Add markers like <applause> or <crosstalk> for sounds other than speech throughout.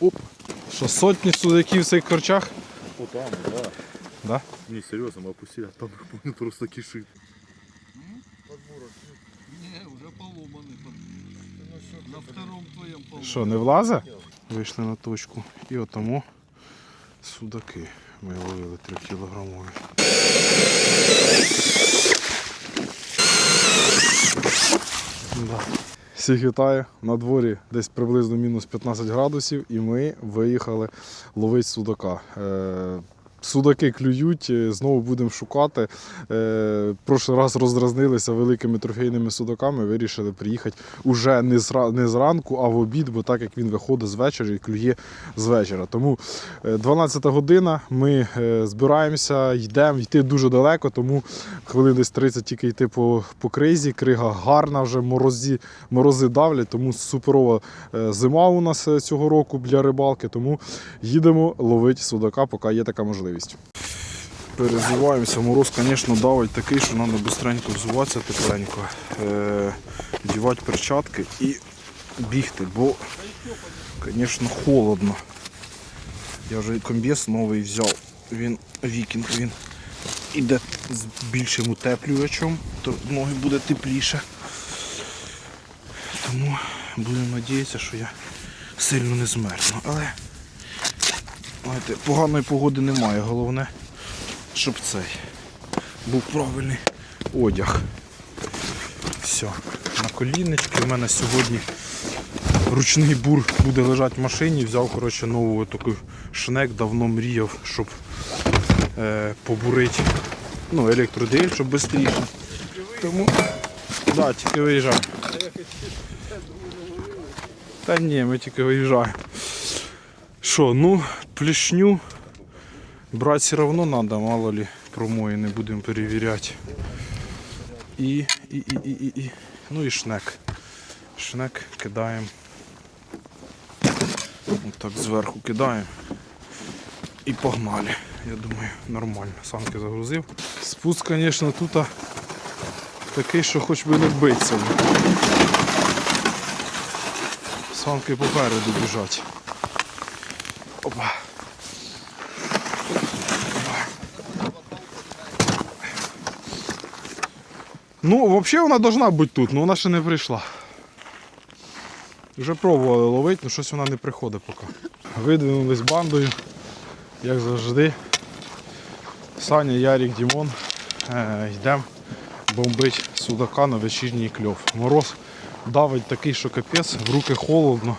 Оп. Що сотні судаків в цих корчах? Вот там, да. Да? Не, серьезно, мы опустили, а там я <laughs> помню, просто кишит. Не, уже поломанный. На втором твоем поломанный. Що, не влазе? Вийшли на точку. І отому судаки ми ловили 3 кілограмові. Да. Всіх вітаю. На дворі десь приблизно мінус 15 градусів, і ми виїхали ловити судака. Е, Судаки клюють, е, знову будемо шукати. Е, прошлий раз роздразнилися великими трофейними судаками, вирішили приїхати уже не, зранку, а в обід, бо так як він виходить з вечора і клює з вечора. Тому е, 12 година, ми е, збираємося, йдемо, йти дуже далеко, тому хвилин десь 30 тільки йти по, по кризі. Крига гарна, вже морозі, морози давлять, тому суперова е, зима у нас е, цього року для рибалки. Тому їдемо ловити судака, поки є така можливість. Перезуваємося. Мороз, звісно, давить такий, що треба швидко взуватися тепленько, е, вдівати перчатки і бігти, бо, звісно, холодно. Я вже комбіс новий взяв. Він вікінг, він іде з більшим утеплювачем, то ноги буде тепліше. Тому будемо сподіватися, що я сильно не змерзну. Але знаєте, поганої погоди немає. Головне, щоб цей був правильний одяг. Все. На коліночки. У мене сьогодні ручний бур буде лежати в машині. Взяв коротше, нову таку шнек, давно мріяв, щоб е, побурити ну, електродель, щоб швидше. Тому да, тільки виїжджаємо. Та ні, ми тільки виїжджаємо. Що, ну, плішню брати все одно треба, мало ли промої не будемо перевіряти. І, і, і, і, і. Ну і шнек. Шнек кидаємо. Отак зверху кидаємо. І погнали. Я думаю, нормально. Санки загрузив. Спуск, звісно, тут такий, що хоч би не биться. Санки попереду біжать. Опа. Ну, взагалі вона должна бути тут, але вона ще не прийшла. Вже пробували ловити, але щось вона не приходить поки. Видвинулись бандою, як завжди. Саня, Ярік, Дімон. Е, йдемо бомбить судака на вечірній кльов. Мороз давить такий, що капець, в руки холодно.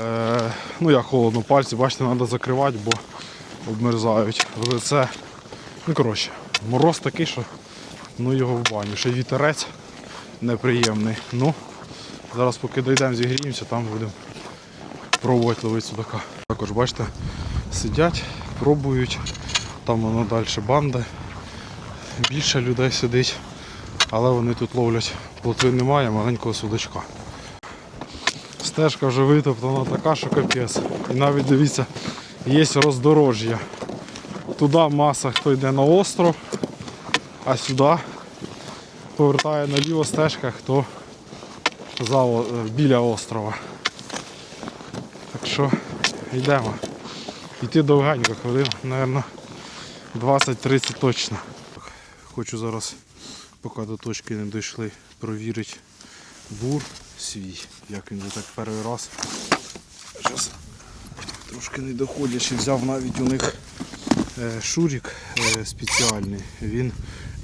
Е, ну як холодно, пальці, бачите, треба закривати, бо обмерзають. В лице. Ну коротше, мороз такий, що ну його в баню. Ще вітерець неприємний. Ну, зараз поки дійдемо, зігріємося, там будемо пробувати ловити судака. Також бачите, сидять, пробують, там воно далі банда. Більше людей сидить, але вони тут ловлять. Плотви немає, маленького судачка. Стежка вже витоптана така, що капець. І навіть дивіться, є роздорожжя. Туди маса хто йде на остров, а сюди повертає наліво стежка, хто за, біля острова. Так що йдемо. Йти довгенько, хвилин, мабуть, 20-30 точно. Хочу зараз, поки до точки не дійшли, провірити бур свій, як він вже так перший раз. Зараз трошки не доходячи, взяв навіть у них е, шурік е, спеціальний. Він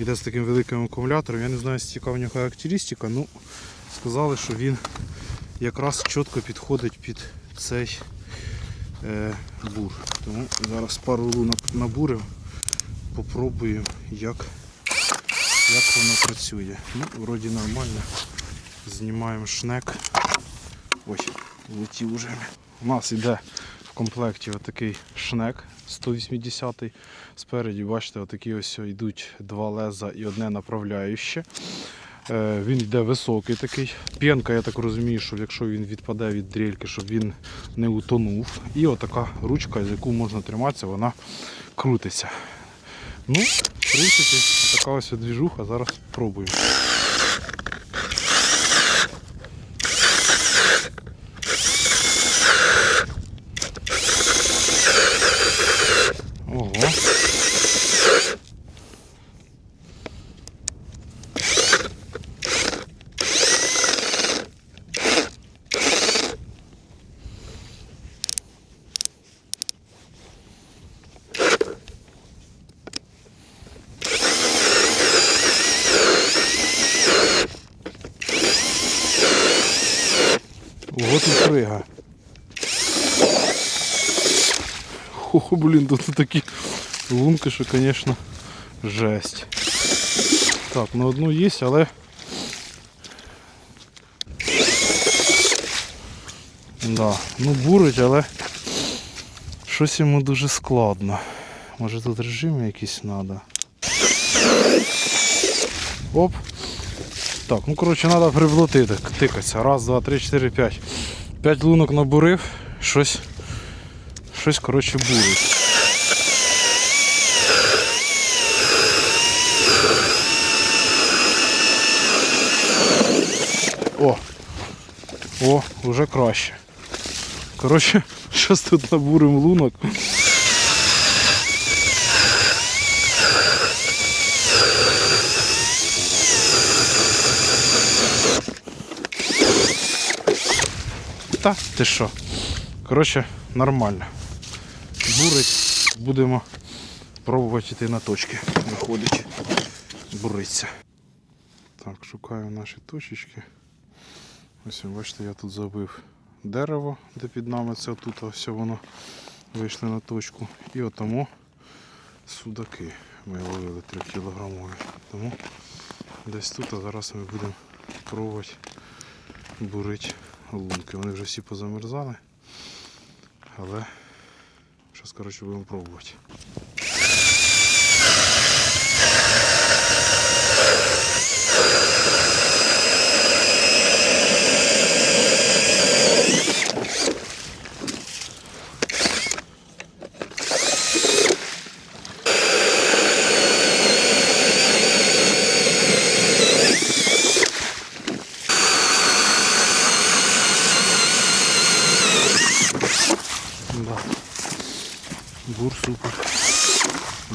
йде з таким великим акумулятором. Я не знаю, яка в нього характеристика, ну сказали, що він якраз чітко підходить під цей е, бур. Тому зараз пару лун набурив, попробую, як, як воно працює. Ну, вроді нормально. Знімаємо шнек. Ой, летів уже. У нас йде в комплекті отакий шнек 180 Спереді, бачите, отакі ось йдуть два леза і одне направляюще. Е, Він йде високий такий. П'янка, я так розумію, що якщо він відпаде від дрельки, щоб він не утонув. І отака ручка, з яку можна триматися, вона крутиться. Ну, в принципі, така ось двіжуха, зараз пробуємо. Ого тут крига. О, блін, тут <laughs> такі лунки, що, звісно, жесть. Так, на одну є, але. Да, ну бурить, але щось йому дуже складно. Може тут режим якийсь треба. Оп. Так, ну коротше, треба приплотити, тикатися. Раз, два, три, чотири, п'ять. П'ять лунок набурив, щось. Щось, коротше, бурить. О! О, вже краще. Коротше, <laughs> щось тут набурим лунок. Та, ти що? Коротше, нормально. Бурить, будемо пробувати йти на точки. Виходить, буриться. Так, шукаю наші точечки. Ось бачите, я тут забив дерево, де під нами це тут ось воно вийшли на точку. І отому судаки ми ловили 3 кілограмові. Тому десь тут а зараз ми будемо пробувати бурити лунки. Вони вже всі позамерзали. Але зараз коротше будемо пробувати. Да. Бур супер.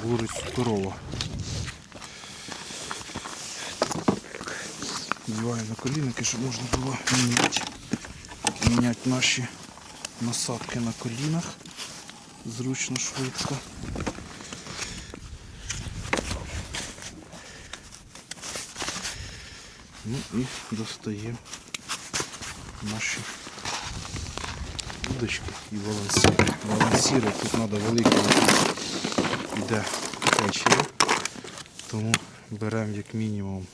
Бурить суперово. Вдіваю на колінники, щоб можна було міняти, міняти наші насадки на колінах. Зручно, швидко. Ну і достаємо наші удочки і балансири. Балансири тут треба великий йде печиво. Тому беремо як мінімум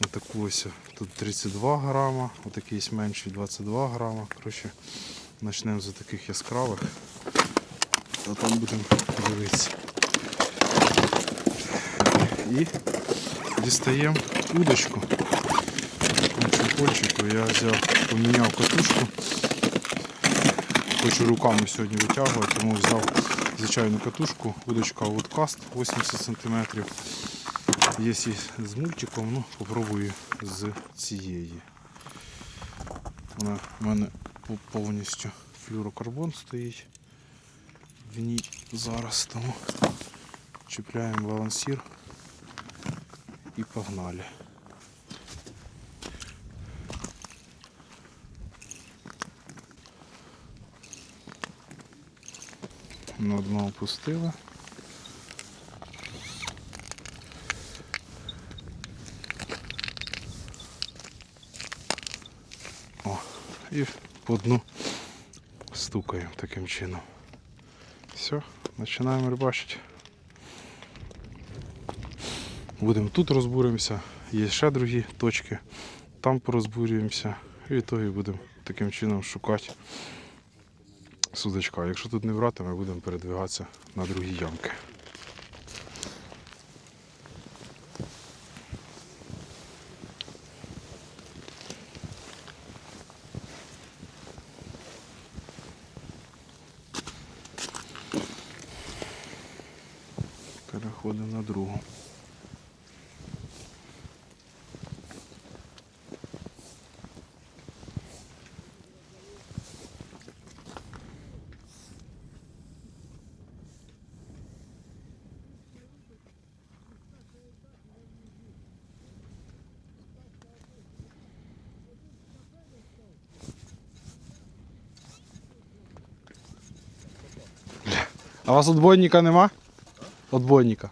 отаку ось тут 32 грама, отакий менший 22 грама. Коротше, почнемо з таких яскравих, а там будемо дивитися. І дістаємо удочку. Я взяв, поміняв катушку. Хочу руками сьогодні витягувати, тому взяв звичайну катушку, удочка Woodcast 80 см. Є з мультиком, ну попробую з цієї. Вона в мене повністю флюрокарбон стоїть в ній зараз, тому чіпляємо балансір і погнали. На дно опустили. І по дну стукаємо таким чином. Все, починаємо рибачити. Будемо тут розбуримося, є ще другі точки, там порозбурюємося і в ітогі будемо таким чином шукати судачка. Якщо тут не брати, ми будемо передвигатися на другі ямки. Переходимо на другу. А у вас отбойника нема? Отбойника.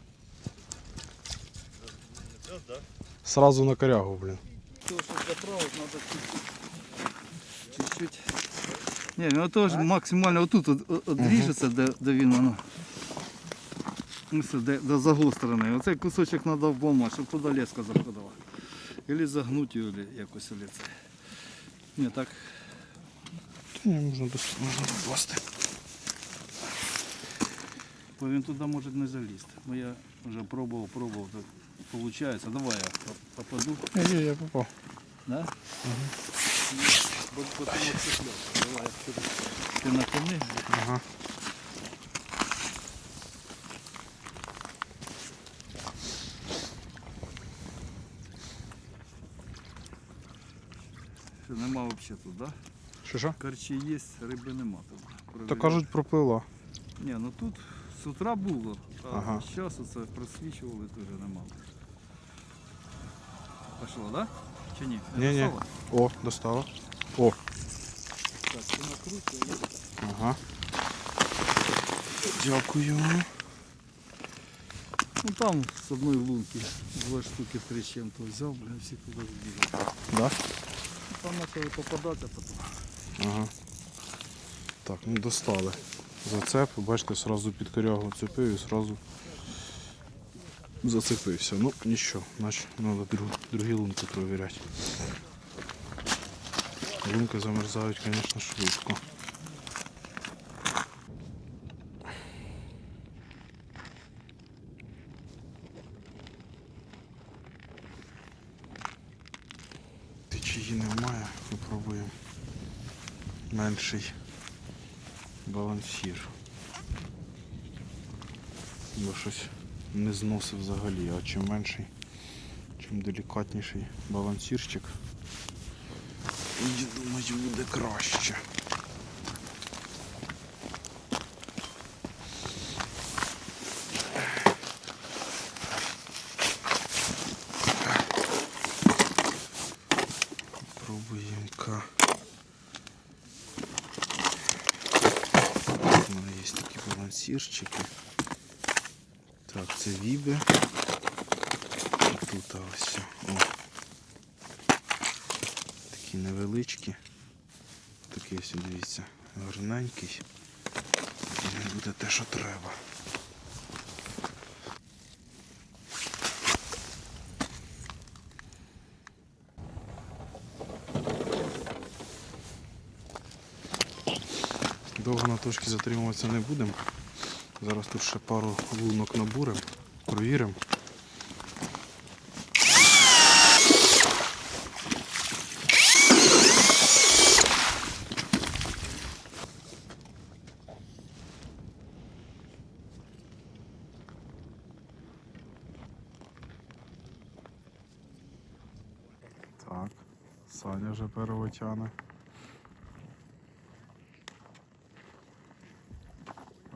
Сразу на корягу, блин. То, щоб заправити, треба чуть-чуть. Ні, ну то ж максимально отут от, от, одріжеться, де, де він воно. Ось, де, де загострений. Оцей кусочок треба вбомати, щоб туди леска заходила. Или загнути його, или якось це. Ні, так. Ні, можна, дос- можна докласти. Бо він туди може не залізти. Бо я вже пробував, пробував. Так Получається. Давай я попаду. Ні, ні, я попав. Да? Бо потім відцепляв. Давай, я сюди. Ти на коні? Ага. Що нема взагалі тут, да? Що що? Корчі є, риби нема тут. То кажуть, пропила. Ні, ну тут з утра було, а Ага. зараз оце просвічували, теж нема. Пошло, да? Чи ні? Не Ні-ні. достало? О, достала. О, Так, ти накручуй. ага. Дякую. Ну там з одної лунки два штуки три з чим-то взяв, бля, всі туди збігали. Да? Там почали попадатися потім. Ага. Так, ну достали. Зацеп, бачите, сразу під корягу цепив і сразу зацепився. Ну, нічого, значить треба друг, другі лунки провіряти. Лунки замерзають, звісно, швидко. Течії немає, попробуємо менший балансір. Бо щось не зносив взагалі, а чим менший, чим делікатніший балансірчик, я думаю, буде краще. Пробуємо-ка. У мене є такі балансірчики. Так, це віби. І Тут ось. О. Такі невеличкі. Такий ось, дивіться, гарненький. Він буде те, що треба. Довго на точці затримуватися не будемо. Зараз тут ще пару лунок набуримо, провіримо. Так, Саня вже першого тяне.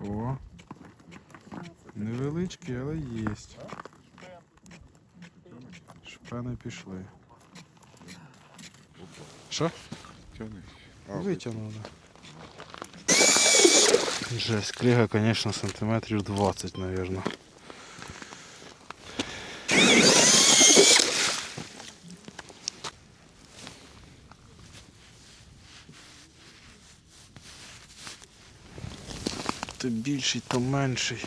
О, невеличкі, але є. Шпени пішли. Що? Витягнули. Жесть, крига, конечно, сантиметрів 20, наверное. То більший, то менший.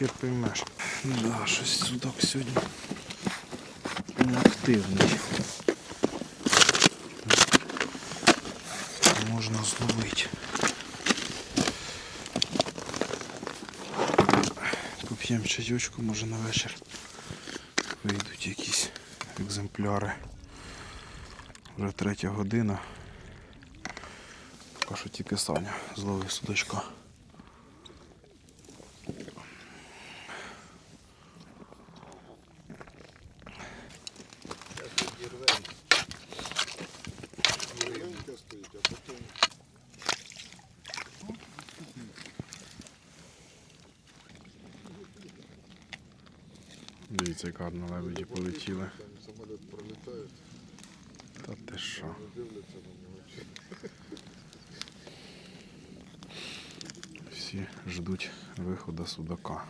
Хер поймеш. Да, щось судак сьогодні не активний. Можна зловити. Поп'ємо чайочку, може на вечір вийдуть якісь екземпляри. Вже третя година. Поки що тільки Саня зловив судачка. Дивіться, як гарно лебеді полетіли. Самоліт пролітає, Та ти що? Всі ждуть виходу судака.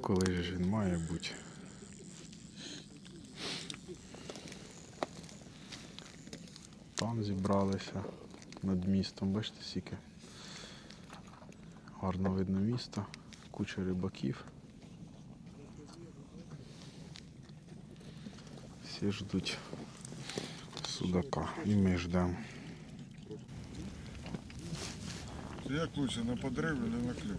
Коли ж він має бути? Там зібралися над містом. Бачите, скільки гарно видно місто, куча рибаків. Всі ждуть судака. І ми ждемо. Як лучше, на подрив или на клюв?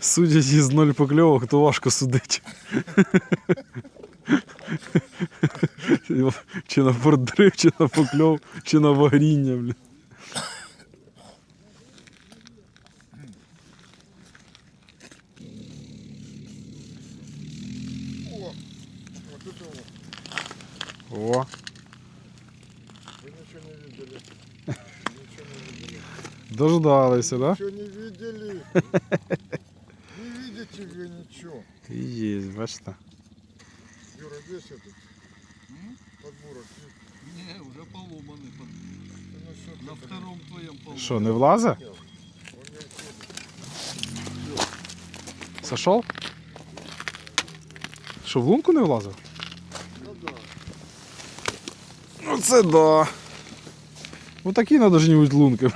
Судять із ноль покльовок, то важко судити. чи на пордрив, чи на покльов, чи на вагріння, блін. О, вот это вот. О, Вы ничего не видели. Ничего не видели. дождалися, да? Ничего не видели. Не видите вы ничего. І є, бачите. Юра, весь этот подборок. Ні, вже поломаний. Ну что ты, На блин, втором твоєму поломаний. Що, не влазить? он не уходит. Сошов? Що, в лунку не влазив? Ну. Це да. Ну такі надо ж бути лунки.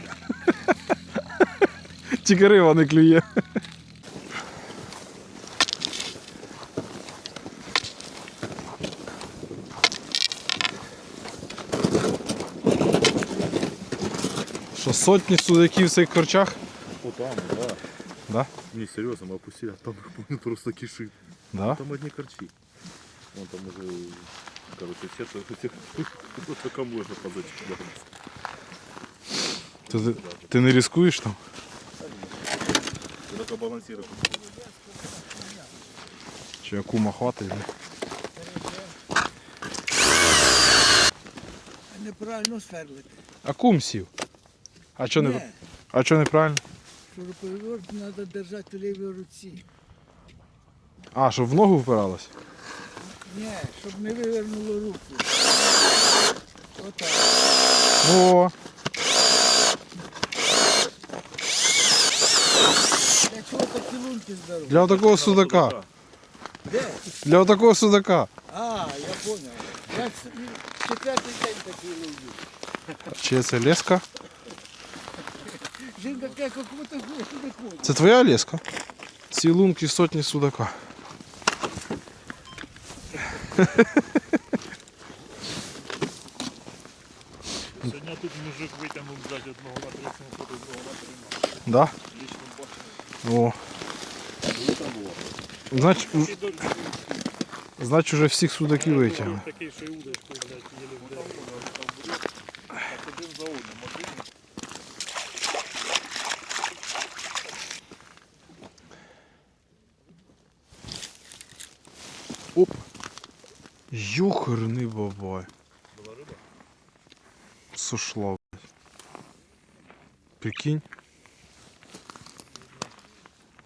Тільки риба не клює. Що сотні судаків в цих корчах? О, там, да. Да? Не, серьезно, мы опустили, а там просто кишит. Да? Там одни корчи. Вон там уже, короче, все, то- всех, только можно позачить. Ти, ти, ти не ризикуєш там? Ты только балансируй. Чи акума да? Неправильно сверлити. Акум сів. А чо не, Ні, а чо неправильно? шуруповерт треба держати в лівій руці. А, щоб в ногу впиралось? Ні, щоб не вивернуло руку. Отак. О, Для чого такі лунки здорові? для такого судака. Де? Для такого судака. А, я зрозумів. Я ц- четвертий день такий ловлю. Чи це леска? Жінка каже, як ви так не ходить. Це твоя леска? Ці лунки сотні судака. Сегодня тут мужик витягнув блядь, одного на 30 фото, другого на 13. Да? Лично бачимо. О. Значить, значить уже всіх судаків витягли. Такий, що й удочку, блядь, їли вдали. Ёхарний бабай. Була риба? Сошла. блядь. Прикинь.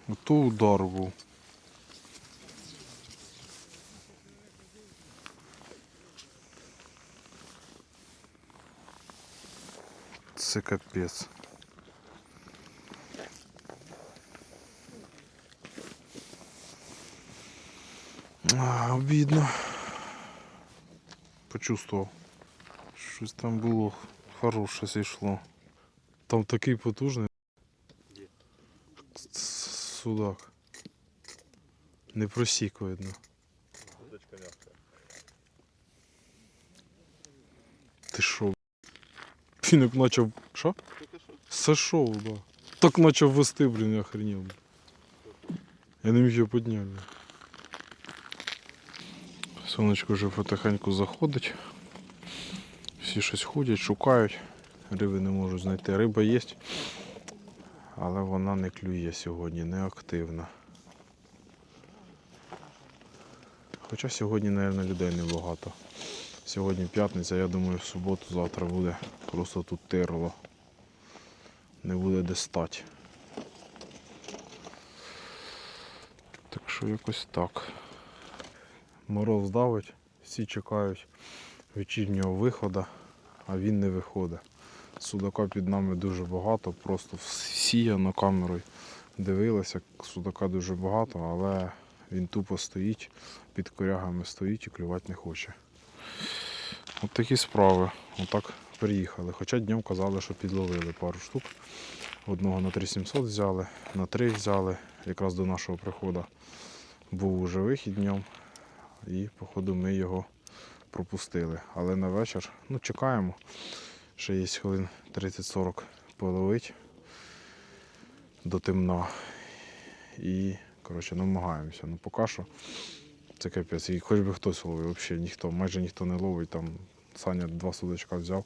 Ото удар був. Це капець. А, обідно. Почувствував. Щось там було хороше зійшло. Там такий потужний. Судак. Не просік видно. Ти що? Він як почав. Що? Сошов, да. Так почав вести, блін, я охренів. Я не міг його підняти. Сонечко вже потихеньку заходить. Всі щось ходять, шукають. Риби не можуть знайти. Риба є, але вона не клює сьогодні, не активна. Хоча сьогодні, мабуть, людей небагато. Сьогодні п'ятниця, я думаю, в суботу завтра буде просто тут тирло. Не буде де стати. Так що якось так. Мороз давить, всі чекають вечірнього виходу, а він не виходить. Судака під нами дуже багато, просто всіяно камерою дивилися, судака дуже багато, але Він тупо стоїть, під корягами стоїть і клювати не хоче. От такі справи. Отак приїхали. Хоча днем казали, що підловили пару штук. Одного на 3700 взяли, на 3 взяли, якраз до нашого приходу. Був уже вихід днем, і, походу, ми його пропустили. Але на вечір ну, чекаємо. Ще є хвилин 30-40 половить до темна. І коротше, намагаємося. Ну поки що це капець. І хоч би хтось ловив, взагалі ніхто, майже ніхто не ловить. Там Саня два судочка взяв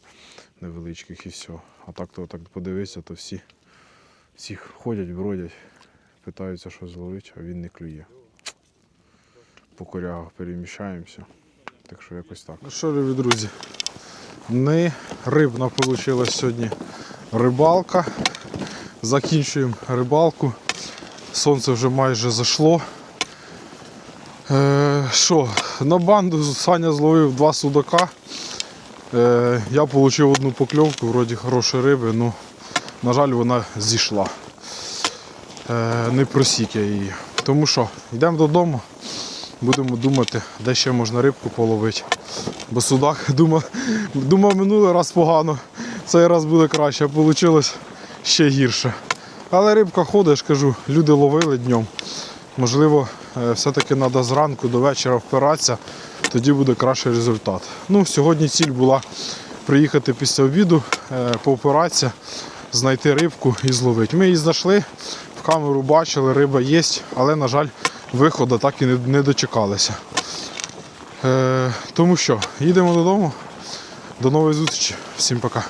невеличких і все. А так то так подивися, то всі, всі ходять, бродять, питаються щось зловити, а він не клює. По корягах переміщаємося. Так що якось так. Ну що, любі друзі, не рибна вийшла сьогодні рибалка. Закінчуємо рибалку. Сонце вже майже зайшло. Е, Що, на банду Саня зловив два судака. Е, я отримав одну покльовку, вроді хорошої риби, ну, на жаль, вона зійшла. Е, не просік я її. Тому що йдемо додому, будемо думати, де ще можна рибку половити. Бо судак <laughs> думав, думав минулий раз погано, цей раз буде краще, а вийшло ще гірше. Але рибка ходить, кажу, люди ловили днем. Можливо, е, все-таки треба зранку до вечора впиратися, тоді буде кращий результат. Ну, Сьогодні ціль була приїхати після обіду, е, повпиратися, знайти рибку і зловити. Ми її знайшли, в камеру бачили, риба є, але, на жаль, виходу так і не, дочекалися. Е, тому що, їдемо додому. До нової зустрічі. Всім пока.